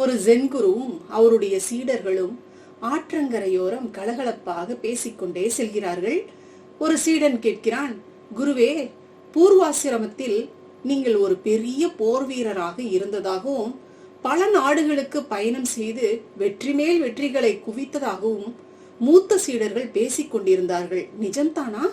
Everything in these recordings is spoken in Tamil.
ஒரு ஜென்குருவும் அவருடைய சீடர்களும் ஆற்றங்கரையோரம் கலகலப்பாக பேசிக்கொண்டே செல்கிறார்கள். ஒரு சீடன் கேட்கிறான் குருவே பூர்வாசிரமத்தில் நீங்கள் ஒரு பெரிய போர் வீரராக இருந்ததாகவும் பல நாடுகளுக்கு பயணம் செய்து வெற்றி மேல் வெற்றிகளை குவித்ததாகவும் மூத்த சீடர்கள் பேசிக் கொண்டிருந்தார்கள் நிஜம்தானா?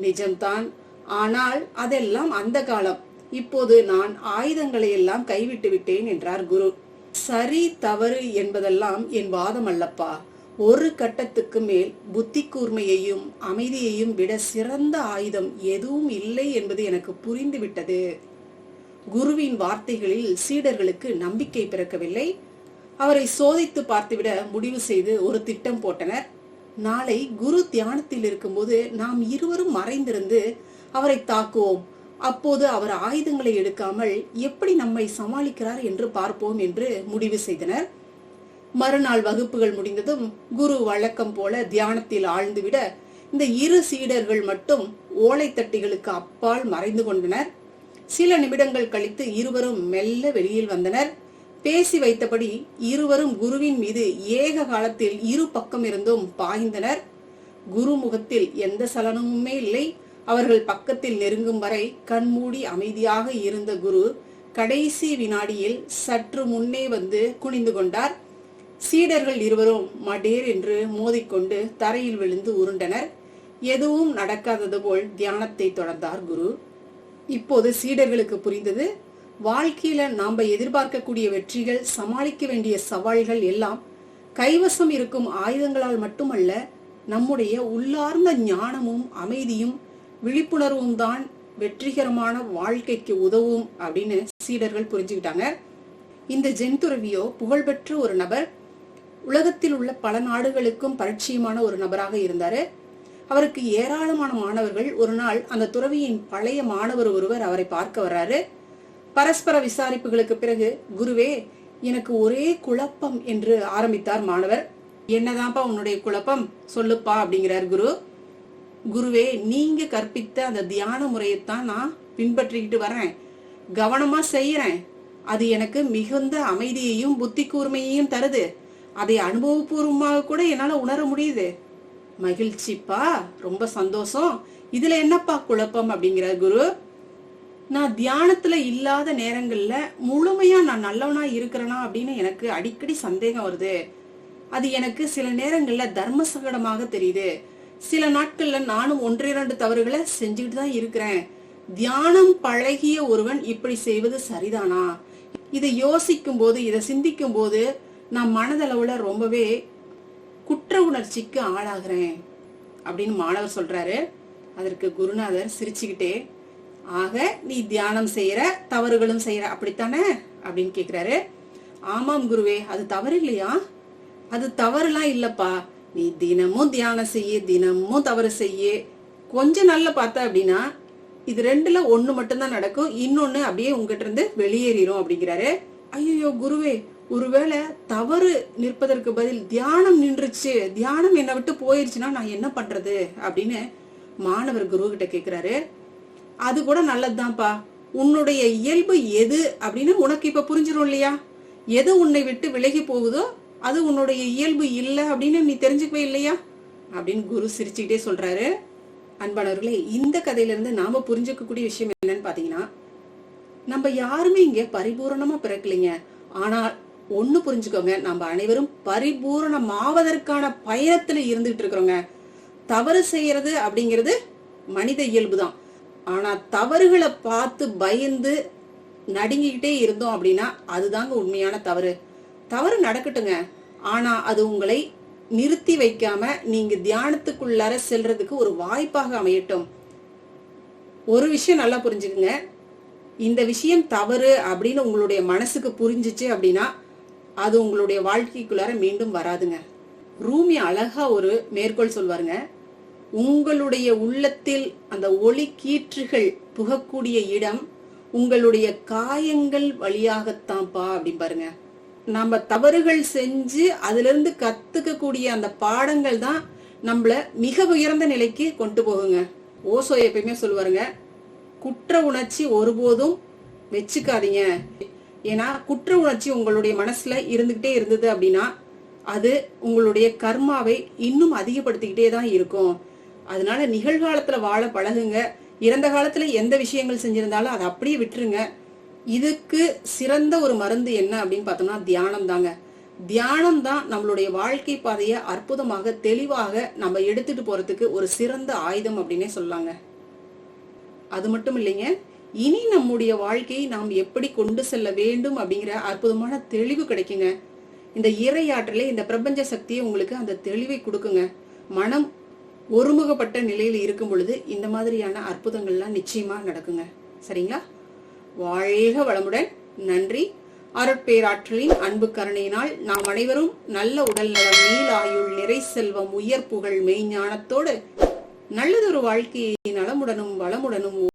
நிஜம்தான். ஆனால் அதெல்லாம் அந்த காலம். இப்போது நான் ஆயுதங்களை எல்லாம் கைவிட்டு விட்டேன் என்றார் குரு. சரி தவறு என்பதெல்லாம் என் வாதம் அல்லப்பா. ஒரு கட்டத்துக்கு மேல் புத்தி கூர்மையையும் அமைதியையும் விட சிறந்த ஆயுதம் எதுவும் இல்லை என்பது எனக்கு புரிந்துவிட்டது. குருவின் வார்த்தைகளில் சீடர்களுக்கு நம்பிக்கை பிறக்கவில்லை. அவரை சோதித்து பார்த்துவிட முடிவு செய்து ஒரு திட்டம் போட்டனர். நாளை குரு தியானத்தில் இருக்கும்போது நாம் இருவரும் மறைந்திருந்து அவரை தாக்குவோம். அப்போது அவர் ஆயுதங்களை எடுக்காமல் எப்படி நம்மை சமாளிக்கிறார் என்று பார்ப்போம் என்று முடிவு செய்தனர். மறுநாள் வகுப்புகள் முடிந்ததும் குரு வழக்கம் போல தியானத்தில் ஆழ்ந்துவிட இந்த இரு சீடர்கள் மட்டும் ஓலைத்தட்டிகளுக்கு அப்பால் மறைந்து கொண்டனர். சில நிமிடங்கள் கழித்து இருவரும் மெல்ல வெளியில் வந்தனர். பேசி வைத்தபடி இருவரும் குருவின் மீது ஏக காலத்தில் இரு பக்கம் இருந்தும் பாய்ந்தனர். குரு முகத்தில் எந்த சலனமுமே இல்லை. அவர்கள் பக்கத்தில் நெருங்கும் வரை கண்மூடி அமைதியாக இருந்த குரு கடைசி வினாடியில் சற்று முன்னே வந்து குனிந்து கொண்டார். சீடர்கள் இருவரும் மடேர் என்று மோதிக்கொண்டு தரையில் விழுந்து உருண்டனர். எதுவும் நடக்காதது போல் தியானத்தை தொடர்ந்தார் குரு. இப்போது சீடர்களுக்கு புரிந்தது. வாழ்க்கையில நாம எதிர்பார்க்கக்கூடிய வெற்றிகள் சமாளிக்க வேண்டிய சவால்கள் எல்லாம் கைவசம் இருக்கும் ஆயுதங்களால் மட்டுமல்ல நம்முடைய உள்ளார்ந்த ஞானமும் அமைதியும் விழிப்புணர்வும் தான் வெற்றிகரமான வாழ்க்கைக்கு உதவும் அப்படின்னு சீடர்கள் புரிஞ்சுக்கிட்டாங்க. இந்த ஜென்துறவியோ புகழ்பெற்ற ஒரு நபர் உலகத்தில் உள்ள பல நாடுகளுக்கும் பரிச்சயமான ஒரு நபராக இருந்தாரு. அவருக்கு ஏராளமான மாணவர்கள். ஒரு நாள் அந்த துறவியின் பழைய மாணவர் ஒருவர் அவரை பார்க்க வர்றாரு. பரஸ்பர விசாரிப்புகளுக்கு பிறகு குருவே எனக்கு ஒரே குழப்பம் என்று ஆரம்பித்தார் மாணவர். என்னதான்ப்பா உன்னுடைய குழப்பம்? சொல்லுப்பா அப்படிங்கிறார் குரு. குருவே நீங்க கற்பித்த அந்த தியான முறையைத்தான் நான் பின்பற்றிக்கிட்டு வரேன். கவனமா செய்யறேன். அது எனக்கு மிகுந்த அமைதியையும் புத்தி கூர்மையையும் தருது. அதை அனுபவபூர்வமாக கூட என்னால உணர முடியுது. மகிழ்ச்சிப்பா ரொம்ப சந்தோஷம். இதுல என்னப்பா குழப்பம் அப்படிங்கிறார் குரு? நான் தியானத்துல இல்லாத நேரங்கள்ல முழுமையா நான் நல்லவனா இருக்கிறேனா அப்படின்னு எனக்கு அடிக்கடி சந்தேகம் வருது. அது எனக்கு சில நேரங்கள்ல தர்ம சங்கடமாக தெரியுது. சில நாட்கள்ல நானும் ஒன்றிரண்டு தவறுகளை செஞ்சுக்கிட்டு தான் இருக்கிறேன். தியானம் பழகிய ஒருவன் இப்படி செய்வது சரிதானா? இதை யோசிக்கும் போது இதை சிந்திக்கும் போது நான் மனதளவுல ரொம்பவே குற்ற உணர்ச்சிக்கு ஆளாகிறேன் அப்படின்னு மாணவர் சொல்றாரு. அதற்கு குருநாதர் சிரிச்சுக்கிட்டே ஆக நீ தியானம் செய்யற தவறுகளும் செய்யற அப்படித்தானே? அப்படின்னு கேக்குறாரு. ஆமாம் குருவே அது தவறு இல்லையா? அது தவறுலாம் இல்லப்பா. நீ தினமும் தியானம் செய்ய தினமும் தவறு செய்ய. கொஞ்ச நாள்ல பார்த்த அப்படின்னா இது ரெண்டுல ஒண்ணு மட்டும்தான் நடக்கும். இன்னொன்னு அப்படியே உங்ககிட்ட இருந்து வெளியேறிடும் அப்படிங்கிறாரு. ஐயோ குருவே ஒருவேளை தவறு நிற்பதற்கு பதில் தியானம் நின்றுச்சு. தியானம் என்னை விட்டு போயிருச்சுன்னா நான் என்ன பண்றது அப்படின்னு மாணவர் குரு கிட்ட கேக்குறாரு. அது கூட நல்லதுதான்ப்பா. உன்னுடைய இயல்பு எது அப்படின்னு உனக்கு இப்ப புரிஞ்சிடும் இல்லையா? எது உன்னை விட்டு விலகி போகுதோ அது உன்னுடைய இயல்பு இல்லை அப்படின்னு நீ தெரிஞ்சுக்கவே இல்லையா? அப்படின்னு குரு சிரிச்சுக்கிட்டே சொல்றாரு. அன்பானவர்களே இந்த கதையிலிருந்து நாம புரிஞ்சுக்கக்கூடிய விஷயம் என்னன்னு பாத்தீங்கன்னா நம்ம யாருமே இங்க பரிபூரணமா பிறக்கலைங்க. ஆனால் ஒண்ணு புரிஞ்சுக்கோங்க நம்ம அனைவரும் பரிபூரணமாவதற்கான பயணத்துல இருந்துகிட்டு இருக்கிறோங்க. தவறு செய்யறது அப்படிங்கிறது மனித இயல்புதான் ஆனா தவறுகளை பார்த்து பயந்து நடுங்கிக்கிட்டே இருந்தோம் அப்படின்னா அதுதாங்க உண்மையான தவறு. தவறு நடக்கட்டுங்க. ஆனா அது உங்களை நிறுத்தி வைக்காம நீங்க தியானத்துக்குள்ளார செல்றதுக்கு ஒரு வாய்ப்பாக அமையட்டும். ஒரு விஷயம் நல்லா புரிஞ்சுக்குங்க. இந்த விஷயம் தவறு அப்படின்னு உங்களுடைய மனசுக்கு புரிஞ்சிச்சு அப்படின்னா அது உங்களுடைய வாழ்க்கைக்குள்ளார மீண்டும் வராதுங்க. ரூமி அழகா ஒரு மேற்கோள் சொல்வாருங்க. உங்களுடைய உள்ளத்தில் அந்த ஒளி கீற்றுகள் புகக்கூடிய இடம் உங்களுடைய காயங்கள் வழியாகத்தான்ப்பா அப்படின்னு பாருங்க நம்ம தவறுகள் செஞ்சு அதிலிருந்து கற்றுக்கக்கூடிய கத்துக்கக்கூடிய அந்த பாடங்கள் தான் நம்மள மிக உயர்ந்த நிலைக்கு கொண்டு போகுங்க. ஓசோ எப்பயுமே சொல்லுவாருங்க குற்ற உணர்ச்சி ஒருபோதும் வச்சுக்காதீங்க. ஏன்னா குற்ற உணர்ச்சி உங்களுடைய மனசுல இருந்துகிட்டே இருந்தது அப்படின்னா அது உங்களுடைய கர்மாவை இன்னும் அதிகப்படுத்திக்கிட்டே தான் இருக்கும். அதனால நிகழ்காலத்துல வாழ பழகுங்க. இறந்த காலத்துல எந்த விஷயங்கள் செஞ்சிருந்தாலும் அதை அப்படியே விட்டுருங்க. இதுக்கு சிறந்த ஒரு மருந்து என்ன அப்படின்னு பார்த்தோம்னா தியானம் தாங்க. தியானம் தான் நம்மளுடைய வாழ்க்கை பாதையை அற்புதமாக தெளிவாக நம்ம எடுத்துட்டு போறதுக்கு ஒரு சிறந்த ஆயுதம் அப்படின்னே சொல்லாங்க. அது மட்டும் இல்லைங்க இனி நம்முடைய வாழ்க்கையை நாம் எப்படி கொண்டு செல்ல வேண்டும் அப்படிங்கிற அற்புதமான தெளிவு கிடைக்குங்க. இந்த இறையாற்றலே இந்த பிரபஞ்ச சக்தியை உங்களுக்கு அந்த தெளிவை கொடுக்குங்க. மனம் ஒருமுகப்பட்ட நிலையில் இருக்கும் பொழுது இந்த மாதிரியான அற்புதங்கள்லாம் நிச்சயமா நடக்குங்க. சரிங்களா? வாழ்க வளமுடன். நன்றி. அருட்பேராற்றலின் அன்பு கருணையினால் நாம் அனைவரும் நல்ல உடல் நலம் நீலாயுள் நிறை செல்வம் உயர் புகழ் மெய்ஞானத்தோடு நல்லதொரு வாழ்க்கையை நலமுடனும் வளமுடனும்